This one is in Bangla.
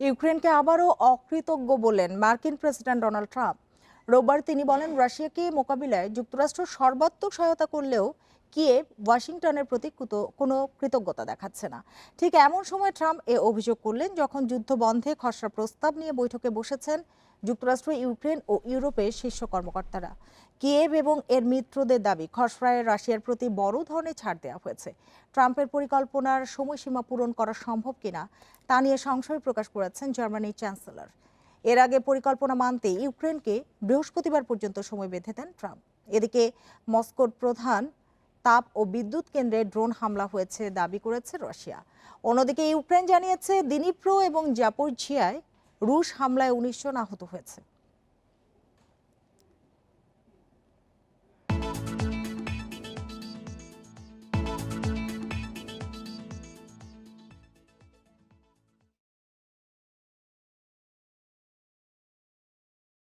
ইউক্রেনকে আবারও অকৃতজ্ঞ বলেন মার্কিন প্রেসিডেন্ট ডোনাল্ড ট্রাম্প। রোববার তিনি বলেন, রাশিয়াকে মোকাবিলায় যুক্তরাষ্ট্র সর্বাত্মক সহায়তা করলেও কিয়েভ, ওয়াশিংটনের প্রতি কোনো কৃতজ্ঞতা দেখাচ্ছে না। ঠিক এমন সময় ট্রাম্প এ অভিযোগ করলেন, যখন যুদ্ধ বন্ধে খসড়া প্রস্তাব নিয়ে বৈঠকে বসেছেন যুক্তরাষ্ট্র, ইউক্রেন ও ইউরোপের শীর্ষ কর্মকর্তারা। কিয়েভ এবং এর মিত্রদের দাবি, খসড়ায় রাশিয়ার প্রতি বড় ধরনের ছাড় দেওয়া হয়েছে। ট্রাম্পের পরিকল্পনার সময়সীমা পূরণ করা সম্ভব কিনা তা নিয়ে সংশয় প্রকাশ করেছেন জার্মানির চ্যান্সেলর। এর আগে পরিকল্পনা মানতে ইউক্রেনকে বৃহস্পতিবার পর্যন্ত সময় বেঁধে দেন ট্রাম্প। এদিকে মস্কোর প্রধান তাপ ও বিদ্যুৎ কেন্দ্রে ড্রোন হামলা হয়েছে দাবি করেছে রাশিয়া। অন্যদিকে ইউক্রেন জানিয়েছে, দিনিপ্রো এবং জাপোরঝিয়ায় রুশ হামলায় উনিশজন আহত হয়েছে।